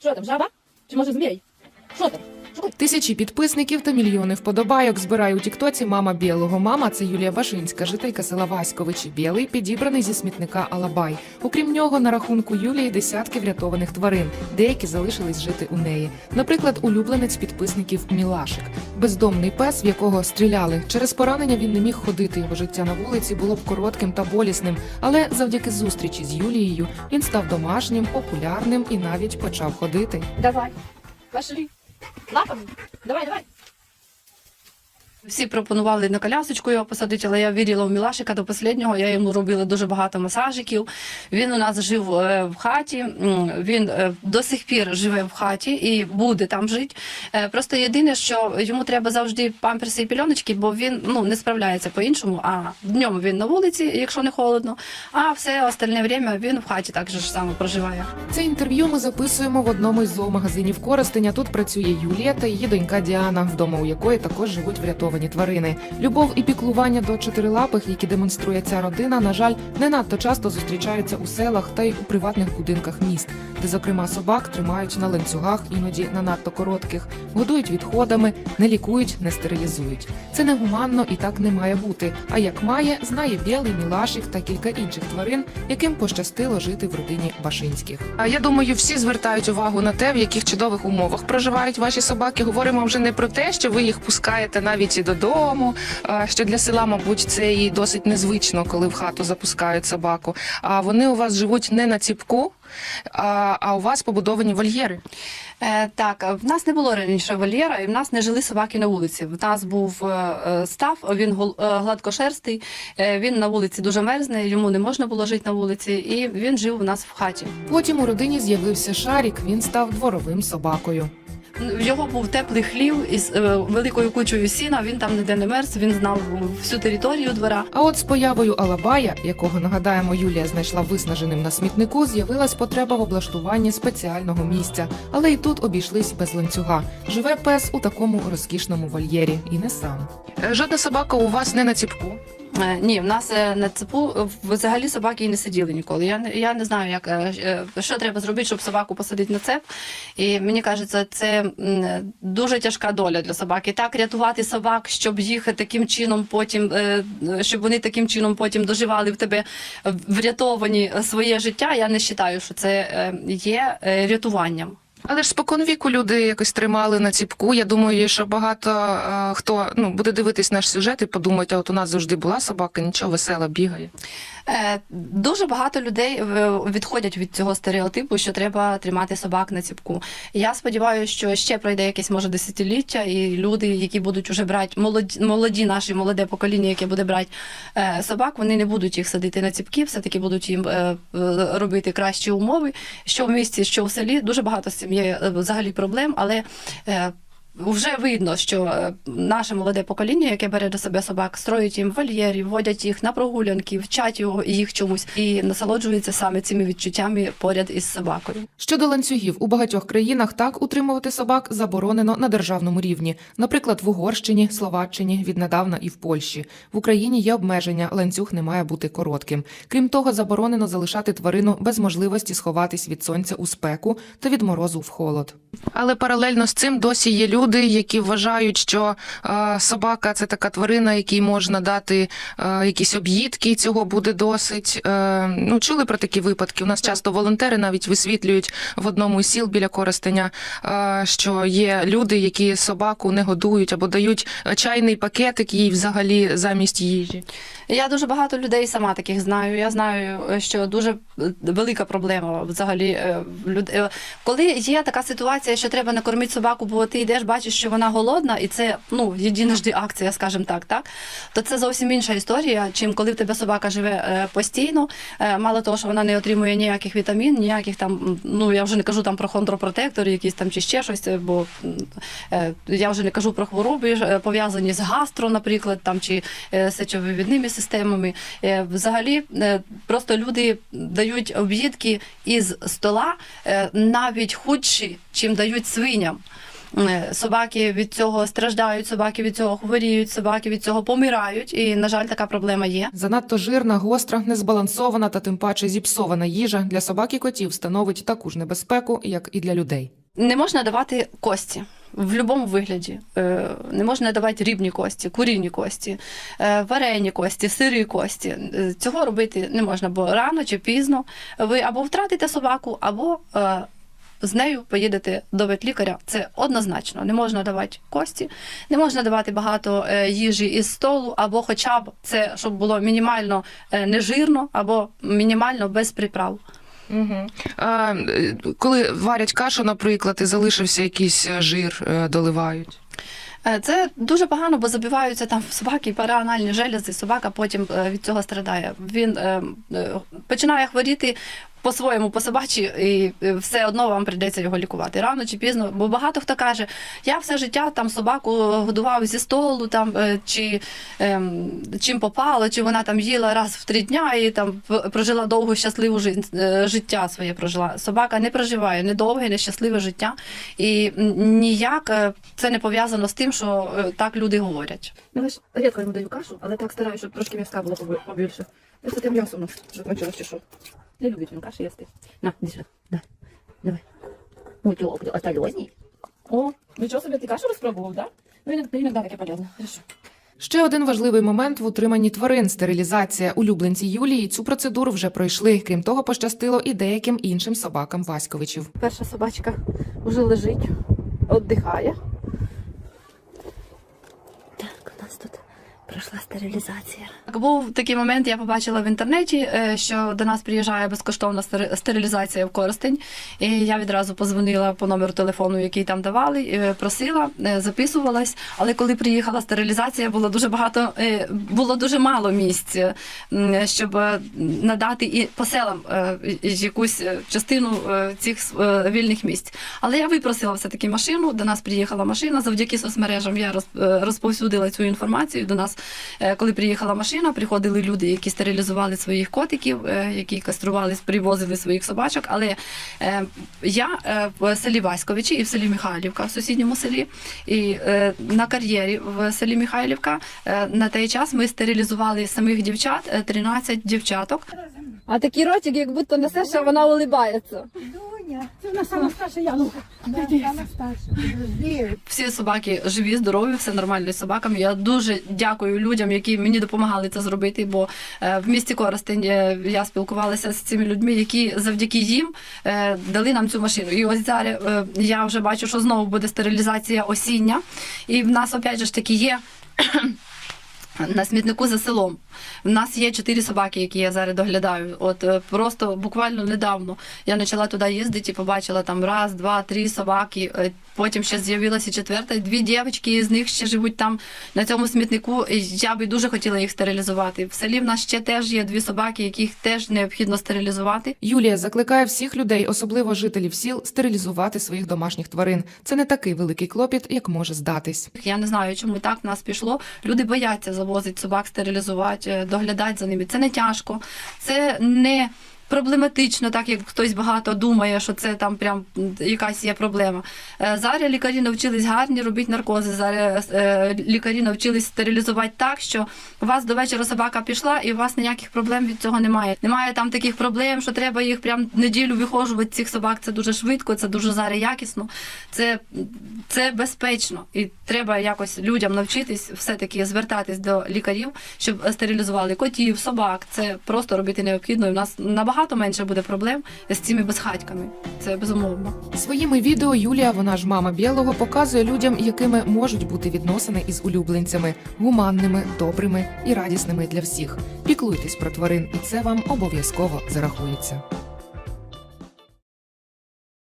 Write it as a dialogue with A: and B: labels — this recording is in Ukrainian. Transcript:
A: Що там, жаба? Чи може змій? Що там?
B: Тисячі підписників та мільйони вподобайок збирає у Тіктоці мама білого. Мама це Юлія Башинська, жителька села Васьковичі. Білий підібраний зі смітника Алабай. Окрім нього, на рахунку Юлії десятки врятованих тварин. Деякі залишились жити у неї. Наприклад, улюбленець підписників Мілашик, бездомний пес, в якого стріляли. Через поранення він не міг ходити. Його життя на вулиці було б коротким та болісним. Але завдяки зустрічі з Юлією він став домашнім, популярним і навіть почав ходити.
A: Давай. Пошли. Лапами. Давай, давай.
C: Всі пропонували на колясочку його посадити, але я вірила в Мілашика до останнього. Я йому робила дуже багато масажиків. Він у нас жив е, в хаті. Він е, до сих пір живе в хаті і буде там жити. Е, Просто єдине, що йому треба завжди памперси і пільоночки, бо він ну не справляється по-іншому. А днем він на вулиці, якщо не холодно. А все остальне время він в хаті так же ж само проживає.
B: Це інтерв'ю ми записуємо в одному із зоомагазинів Коростеня. Тут працює Юлія та її донька Діана, вдома у якої також живуть врятовані тварини. Любов і піклування до чотирилапих, які демонструє ця родина, на жаль, не надто часто зустрічаються у селах та й у приватних будинках міст, де, зокрема, собак тримають на ланцюгах, іноді на надто коротких, годують відходами, не лікують, не стерилізують. Це негуманно і так не має бути. А як має, знає білий мілашик та кілька інших тварин, яким пощастило жити в родині Башинських. А я думаю, всі звертають увагу на те, в яких чудових умовах проживають ваші собаки. Говоримо вже не про те, що ви їх пускаєте навіть і додому. Що для села, мабуть, це і досить незвично, коли в хату запускають собаку. А вони у вас живуть не на ціпку, а, у вас побудовані вольєри.
C: Е, так, в нас не було раніше вольєра, і в нас не жили собаки на вулиці. В нас був е, е, став, він гол- е, гладкошерстий, е, він на вулиці дуже мерзне, йому не можна було жити на вулиці, і він жив у нас в хаті.
B: Потім у родині з'явився шарік. Він став дворовим собакою.
C: В його був теплий хлів із е, великою кучою сіна. Він там ніде не мерз, він знав всю територію двора.
B: А от з появою Алабая, якого нагадаємо, Юлія знайшла виснаженим на смітнику, з'явилась потреба в облаштуванні спеціального місця. Але й тут обійшлись без ланцюга. Живе пес у такому розкішному вольєрі і не сам. Жодна собака у вас не на ціпку.
C: Е, Ні, в нас е, на цепу е, взагалі собаки і не сиділи ніколи. Я не я не знаю, як що треба зробити, щоб собаку посадити на цеп. І мені кажеться, це дуже тяжка доля для собаки. Так рятувати собак, щоб їх таким чином потім, щоб вони таким чином потім доживали в тебе врятовані своє життя. Я не вважаю, що це є рятуванням.
B: Але ж спокон віку люди якось тримали на ціпку. Я думаю, що багато е, хто ну буде дивитись наш сюжет і подумати, от у нас завжди була собака, нічого весела бігає.
C: Е, Дуже багато людей е, відходять від цього стереотипу, що треба тримати собак на ціпку. Я сподіваюся, що ще пройде якесь може десятиліття, і люди, які будуть уже брати молоді, молоді наші молоде покоління, яке буде брати е, собак, вони не будуть їх садити на ціпки, все таки будуть їм робити кращі умови. Що в місті, що в селі, дуже багато з цим є взагалі проблем, але. Вже видно, що е, наше молоде покоління, яке бере до себе собак, строїть їм вольєрі, водять їх на прогулянки, вчать його їх чомусь і насолоджуються саме цими відчуттями поряд із собакою.
B: Щодо ланцюгів, у багатьох країнах так утримувати собак заборонено на державному рівні. Наприклад, в Угорщині, Словаччині, віднедавна і в Польщі. В Україні є обмеження, ланцюг не має бути коротким. Крім того, заборонено залишати тварину без можливості сховатись від сонця у спеку та від морозу в холод. Але паралельно з цим досі є люди, які вважають, що е, собака це така тварина, якій можна дати е, якісь об'їдки, і цього буде досить. Е, ну, чули про такі випадки. У нас часто волонтери навіть висвітлюють в одному із сіл біля Коростеня, е, що є люди, які собаку не годують або дають чайний пакетик їй взагалі замість їжі.
C: Я дуже багато людей сама таких знаю. Я знаю, що дуже велика проблема взагалі. люд- е, Коли є така ситуація, що треба накормити собаку, бо ти йдеш, бачиш, що вона голодна, і це ну єдиножди акція, скажімо так, так то це зовсім інша історія, чим коли в тебе собака живе е, постійно. Е, Мало того, що вона не отримує ніяких вітамін, ніяких там, ну я вже не кажу там про хондропротектори, якісь там чи ще щось, е, бо я вже не кажу про хвороби пов'язані з гастро, наприклад, там чи сечовивідними системами. Взагалі, просто люди дають об'їдки із стола навіть худші, чим дають свиням. Е, Собаки від цього страждають, собаки від цього хворіють, собаки від цього помирають. І, на жаль, така проблема є.
B: Занадто жирна, гостра, незбалансована та тим паче зіпсована їжа для собак і котів становить таку ж небезпеку, як і для людей.
C: Не можна давати кості. В будь-якому вигляді Е, не можна давати рібні кості, курінні кості, е, варені кості, сирі кості. Цього робити не можна, бо рано чи пізно ви або втратите собаку, або з нею поїдете до ветлікаря. Це однозначно. Не можна давати кості, не можна давати багато е, їжі із столу, або хоча б це, щоб було мінімально е, нежирно, або мінімально без приправ.
B: Угу. А, коли варять кашу, наприклад, і залишився якийсь жир, доливають.
C: Це дуже погано, бо забиваються там собаки параанальні желези, собака потім від цього страдає. Він починає хворіти по-своєму, по собачі, і е, все одно вам прийдеться його лікувати. Рано чи пізно, бо багато хто каже, я все життя там собаку годував зі столу, там е, чи ем, чим попало, чи вона там їла раз в три дня і там прожила довгу щасливу жи- е, життя своє прожила. Собака не проживає не довге, не щасливе життя. І ніяк е, це не пов'язано з тим, що е, так люди говорять.
A: Ну, лиш рідко йому даю кашу, але так стараюся, щоб трошки м'яска було побі- побільше. Це м'ясо у нас закінчилось чи що. Не любить він каші їсти. На, іди сюди. Дай. Давай. Лопню, осторожней. О, нічого собі, ти кашу розпробував, да? Ну, іноді таке полезно. Хорошо.
B: Ще один важливий момент в утриманні тварин стерилізація. Улюбленці Юлії цю процедуру вже пройшли. Крім того, пощастило і деяким іншим собакам Васьковичів.
A: Перша собачка вже лежить, віддихає. Так, у нас тут пройшла стерилізація.
C: Був такий момент, я побачила в інтернеті, е, що до нас приїжджає безкоштовна стери- стерилізація в Коростень. І я відразу позвонила по номеру телефону, який там давали, просила, е, записувалась. Але коли приїхала стерилізація, було дуже багато, е, було дуже мало місць, щоб надати і по селам якусь частину цих вільних місць. Але я випросила все-таки машину. До нас приїхала машина. Завдяки соцмережам я роз- розповсюдила цю інформацію. До нас, коли приїхала машина, приходили люди, які стерилізували своїх котиків, е, які кастрували, привозили своїх собачок. Але е, я е, в селі Васьковичі і в селі Михайлівка, в сусідньому селі, і е, на кар'єрі в селі Михайлівка е, на той час ми стерилізували самих дівчат, е, 13 дівчаток.
A: А такий ротик, як будто несеш, а вона улибається. Це вона сама старша
D: старша. Подожди.
C: Всі собаки живі, здорові, все нормально з собаками. Я дуже дякую людям, які мені допомагали це зробити. Бо е, в місті Коростень е, я спілкувалася з цими людьми, які завдяки їм е, дали нам цю машину. І ось зараз я вже бачу, що знову буде стерилізація осіння. І в нас опять же ж таки є. На смітнику за селом. У нас є чотири собаки, які я зараз доглядаю. От е, просто буквально недавно я почала туди їздити і побачила там раз, два, три собаки. Е, Потім ще з'явилася четверта. Дві дівчатки з них ще живуть там на цьому смітнику. І Я би дуже хотіла їх стерилізувати. В селі в нас ще теж є дві собаки, яких теж необхідно стерилізувати.
B: Юлія закликає всіх людей, особливо жителів сіл, стерилізувати своїх домашніх тварин. Це не такий великий клопіт, як може здатись.
C: Я не знаю, чому так в нас пішло. Люди бояться завозити собак, стерилізувати, е, доглядати за ними. Це не тяжко, це не. Проблематично, так як хтось багато думає, що це там прям якась є проблема. Е, Зараз лікарі навчились гарні робити наркози. Зараз е, лікарі навчились стерилізувати так, що у вас до вечора собака пішла, і у вас ніяких проблем від цього немає. Немає там таких проблем, що треба їх прям неділю вихожувати цих собак. Це дуже швидко, це дуже зараз якісно, це, це безпечно. І треба якось людям навчитись все-таки звертатись до лікарів, щоб стерилізували котів, собак. Це просто робити необхідно. І в нас набагато менше буде проблем з цими безхатьками. Це безумовно.
B: Своїми відео Юлія, вона ж мама білого, показує людям, якими можуть бути відносини із улюбленцями гуманними, добрими і радісними для всіх. Піклуйтесь про тварин, і це вам обов'язково зарахується.